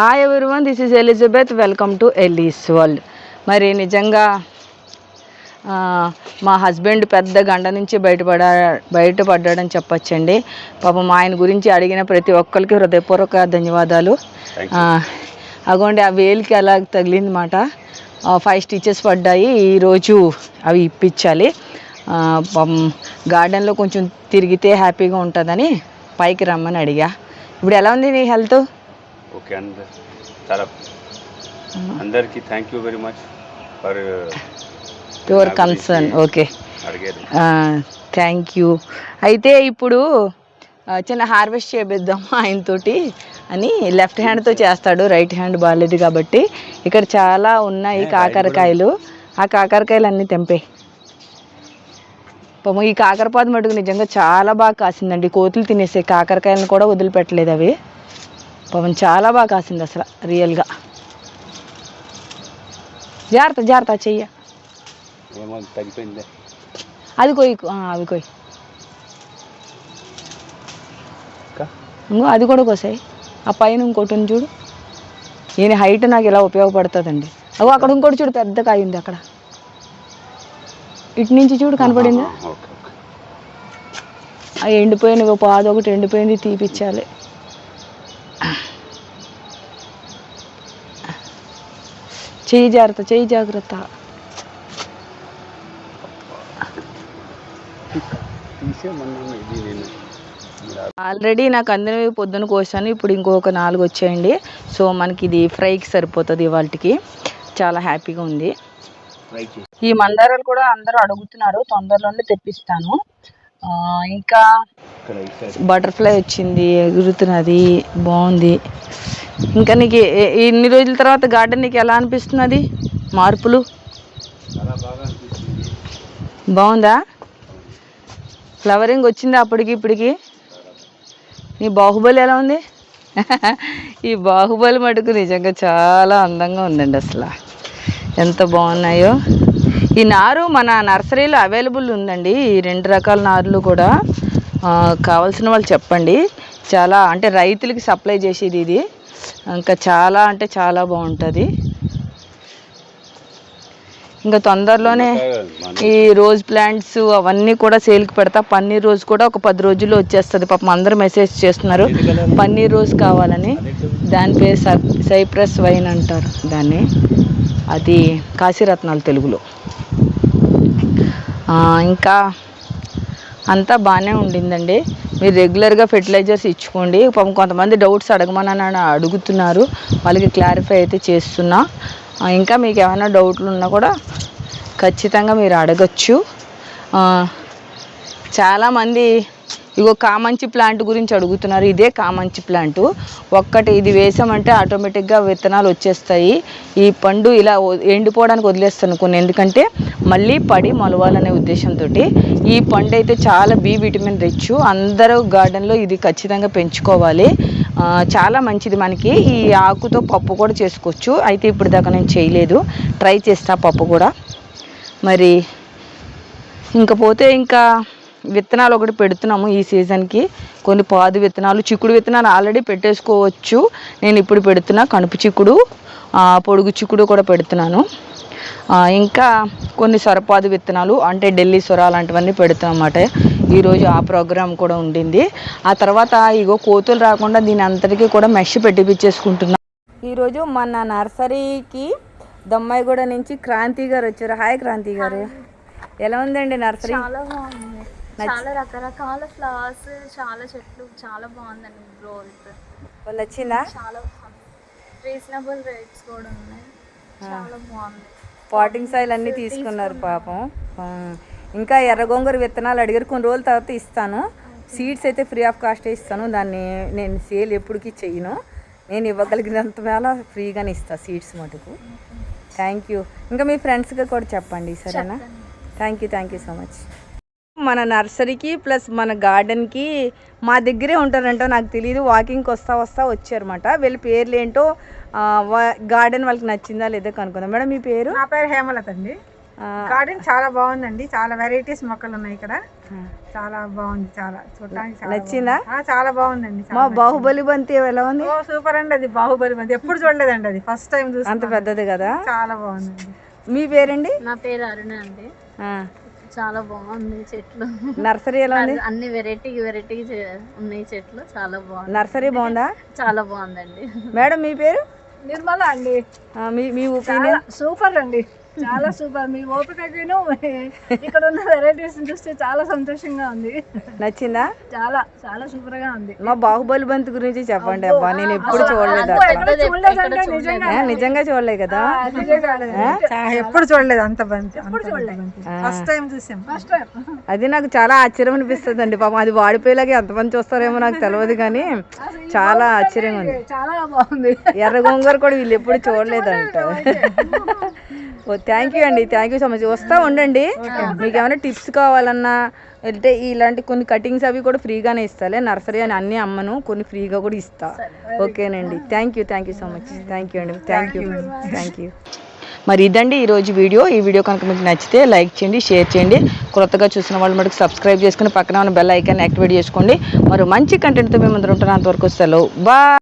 Hi everyone this is Elizabeth welcome to Ellie's world మరి నిజంగా మా హస్బెండ్ పెద్ద గండ నుంచి బయటపడా బయటపడ్డాడని చెప్పొచ్చండి. పాపం ఆయన గురించి అడిగిన ప్రతి ఒక్కరికి హృదయపూర్వక ధన్యవాదాలు. అగోండి ఆ వేలికి అలా తగిలింది మాట ఫైవ్ స్టిచెస్ పడ్డాయి. ఈరోజు అవి ఇప్పించాలి. గార్డెన్లో కొంచెం తిరిగితే హ్యాపీగా ఉంటుందని పైకి రమ్మని అడిగా. ఇప్పుడు ఎలా ఉంది నీ హెల్త్ ఓకే అందరు చాలా అందరికీ thank you very much for your concern okay అడిగారు. థ్యాంక్ యూ అయితే ఇప్పుడు చిన్న హార్వెస్ట్ చేపిద్దాం ఆయనతోటి అని లెఫ్ట్ హ్యాండ్తో చేస్తాడు రైట్ హ్యాండ్ బాగాలేదు కాబట్టి. ఇక్కడ చాలా ఉన్నాయి కాకరకాయలు. ఆ కాకరకాయలు అన్నీ తెంపే. పాపం ఈ కాకరపాదు మటుకు నిజంగా చాలా బాగా కాసిందండి. కోతులు తినేసే కాకరకాయలను కూడా వదిలిపెట్టలేదు అవి. పాపం చాలా బాగా కాసింది అసలు రియల్గా. జాగ్రత్త జాగ్రత్త చెయ్య. అది కొయ్యి అవి కొయ్యి. ఇంకా? అది కూడా కోసాయి. ఆ పైన ఇంకోటి ఉంది చూడు. ఈయన హైట్ నాకు ఇలా ఉపయోగపడుతుందండి. అగో అక్కడ ఇంకోటి చూడు పెద్ద కాయ ఉంది అక్కడ. ఇటు నుంచి చూడు కనపడిందా? Okay okay. ఆ ఎండిపోయిన ఒక పాదు ఒకటి ఎండిపోయింది తీపిచ్చాలి. చెయ్యి జాగ్రత్త చెయ్యి జాగ్రత్త. ఆల్రెడీ నాకు అందినవి పొద్దున కోసాను ఇప్పుడు ఇంకొక నాలుగు వచ్చాయండి. సో మనకి ఇది ఫ్రైకి సరిపోతుంది ఇవాళకి చాలా హ్యాపీగా ఉంది. ఈ మందారాలు కూడా అందరూ అడుగుతున్నారు తొందరలోనే తెప్పిస్తాను. ఆ, ఇంకా బటర్ఫ్లై వచ్చింది ఎగురుతున్నది బాగుంది. ఇంకా నీకు ఇన్ని రోజుల తర్వాత గార్డెన్ నీకు ఎలా అనిపిస్తున్నది మార్పులు? బాగుందా? ఫ్లవరింగ్ వచ్చిందా అప్పటికి ఇప్పటికి? నీ బాహుబలి ఎలా ఉంది? ఈ బాహుబలి మటుకు నిజంగా చాలా అందంగా ఉందండి అసలు. ఎంత బాగున్నాయో. ఈ నారు మన నర్సరీలో అవైలబుల్ ఉందండి. ఈ రెండు రకాల నారులు కూడా కావాల్సిన వాళ్ళు చెప్పండి. చాలా అంటే రైతులకి సప్లై చేసేది ఇది. ఇంకా చాలా అంటే చాలా బాగుంటుంది. ఇంకా తొందరలోనే ఈ రోజ్ ప్లాంట్స్ అవన్నీ కూడా సేల్కి పెడతా. పన్నీర్ రోజ్ కూడా ఒక పది రోజుల్లో వచ్చేస్తుంది. పాపం అందరూ మెసేజ్ చేస్తున్నారు. పన్నీర్ రోజ్ కావాలని. దాని పేరు సైప్రస్ వైన్ అంటారు దాన్ని. అది కాశీరత్నాలు తెలుగులో. ఇంకా అంతా బాగానే ఉండిందండి. మీరు రెగ్యులర్గా ఫెర్టిలైజర్స్ ఇచ్చుకోండి. పాపం కొంతమంది డౌట్స్ అడగమని అడుగుతున్నారు. వాళ్ళకి క్లారిఫై అయితే చేస్తున్నా. ఇంకా మీకు ఏమైనా డౌట్లు ఉన్నా కూడా ఖచ్చితంగా మీరు అడగచ్చు. చాలామంది ఇగో కామంచి ప్లాంట్ గురించి అడుగుతున్నారు. ఇదే కామంచి ప్లాంట్. ఒక్కటి ఇది వేసామంటే ఆటోమేటిక్గా విత్తనాలు వచ్చేస్తాయి. ఈ పండు ఇలా ఎండిపోవడానికి వదిలేస్తాను కొన్ని. ఎందుకంటే మళ్ళీ పడి మొలవాలనే ఉద్దేశంతో ఈ పండు అయితే చాలా బి విటమిన్ రిచ్. అందరూ గార్డెన్లో ఇది ఖచ్చితంగా పెంచుకోవాలి. చాలా మంచిది మనకి. ఈ ఆకుతో పప్పు కూడా చేసుకోవచ్చు. అయితే ఇప్పుడు దాకా నేను చేయలేదు. ట్రై చేస్తా పప్పు కూడా. మరి ఇంకా పోతే ఇంకా విత్తనాలు ఒకటి పెడుతున్నాము ఈ సీజన్కి కొన్ని పాదు విత్తనాలు చిక్కుడు విత్తనాలు ఆల్రెడీ పెట్టేసుకోవచ్చు. నేను ఇప్పుడు పెడుతున్నా కనుపు చిక్కుడు పొడుగు చిక్కుడు కూడా పెడుతున్నాను. ఇంకా కొన్ని సొరపాదు విత్తనాలు అంటే ఢిల్లీ సొర అలాంటివన్నీ పెడుతున్నాం అన్నమాట ఈరోజు ఆ ప్రోగ్రామ్ కూడా ఉండింది. ఆ తర్వాత ఇగో కోతులు రాకుండా దీని అంతటికీ కూడా మెష్ పెట్టిపించేసుకుంటున్నాం ఈరోజు మన నర్సరీకి దమ్మాయిగూడ నుంచి క్రాంతి గారు వచ్చారు. హాయ్ క్రాంతి గారు. ఎలా ఉందండి నర్సరీ? చాలా రకరకాల ఫ్లవర్స్ చాలా చెట్లు చాలా బాగుందండి గ్రోత్ నచ్చిందా? చాలా రీజనబుల్ రేట్స్ కూడా ఉన్నాయి. చాలా బాగుంది. పాటింగ్ సాయిల్ అన్నీ తీసుకున్నారు పాపం. ఇంకా ఎర్ర గోంగూర విత్తనాలు అడిగారు. కొన్ని రోజుల తర్వాత ఇస్తాను. సీడ్స్ అయితే ఫ్రీ ఆఫ్ కాస్ట్ ఇస్తాను. దాన్ని నేను సేల్ ఎప్పటికీ చెయ్యను నేను ఇవ్వగలిగినంత వేళ ఫ్రీగానే ఇస్తాను సీడ్స్ మటుకు. థ్యాంక్ యూ ఇంకా మీ ఫ్రెండ్స్కి కూడా చెప్పండి సరేనా? Thank you thank you so much మన నర్సరీకి ప్లస్ మన గార్డెన్కి మా దగ్గరే ఉంటారంటో నాకు తెలియదు వాకింగ్కి వస్తా వస్తా వచ్చారన్నమాట. వీళ్ళ పేర్లు ఏంటో గార్డెన్ వాళ్ళకి నచ్చిందా లేదా కనుక్కుందాం. మేడం మీ పేరు? నా పేరు హేమలత అండి. గార్డెన్ చాలా బాగుందండి. చాలా వెరైటీస్ మొక్కలు ఉన్నాయి ఇక్కడ. చాలా బాగుంది. చాలా చూడటానికి నచ్చిందా? చాలా బాగుందండి. మా బాహుబలి బంతి ఎలా ఉంది? ఓ సూపర్ అండి అది. బాహుబలి మంది ఎప్పుడు చూడలేదండి అది. ఫస్ట్ టైం అంత చూసి పెద్దది కదా? చాలా బాగుందండి. మీ పేరండి? నా పేరు అరుణ అండి. ఆ, చాలా బాగుంది చెట్లు. నర్సరీ ఎలా ఉంది? అన్ని వెరైటీ వెరైటీ ఉన్నాయి చెట్లు. చాలా బాగుంది. నర్సరీ బాగుందా? చాలా బాగుందండి. మేడం మీ పేరు? నిర్మల అండి. మీ మీ సూపర్ అండి. చాలా సూపర్. మీ ఓపికను ఇక్కడ ఉన్న వెరైటీస్ చూస్తే చాలా సంతోషంగా ఉంది. నచ్చిందా? చాలా చాలా సూపర్గా ఉంది. మా బాహుబలి బంతి గురించి చెప్పండి అబ్బా నేను ఎప్పుడు చూడలేదు నిజంగా చూడలేదు. కదా? ఎప్పుడు చూడలేదు అంత బంతి ఎప్పుడు చూడలేదు. ఫస్ట్ టైం చూసాం. ఫస్ట్ టైం అది నాకు చాలా ఆశ్చర్యం అనిపిస్తుంది అండి పాపం అది వాడిపోయేలాగా ఎంతమంది చూస్తారేమో నాకు తెలియదు కానీ చాలా ఆశ్చర్యంగా ఉంది. చాలా బాగుంది. ఎర్ర గోంగూర కూడా వీళ్ళు ఎప్పుడు చూడలేదంట. ఓ థ్యాంక్ యూ అండి. థ్యాంక్ యూ సో మచ్ వస్తా ఉండండి. మీకు ఏమైనా టిప్స్ కావాలన్నా అంటే ఇలాంటి కొన్ని కటింగ్స్ అవి కూడా ఫ్రీగానే ఇస్తాలే. నర్సరీ అని అన్ని అమ్మను కొన్ని ఫ్రీగా కూడా ఇస్తా. ఓకేనండి. Thank you thank you so much thank you అండి. థ్యాంక్ యూ థ్యాంక్ యూ మరి ఇదండి ఈరోజు వీడియో. ఈ వీడియో కనుక మీకు నచ్చితే లైక్ చేయండి షేర్ చేయండి. కొత్తగా చూసిన వాళ్ళు మనకు సబ్స్క్రైబ్ చేసుకుని పక్కన ఉన్న బెల్ ఐకాన్ యాక్టివేట్ చేసుకోండి. మరి మంచి కంటెంట్తో మేము ముందర ఉంటాను అంతవరకు సెలవు. బా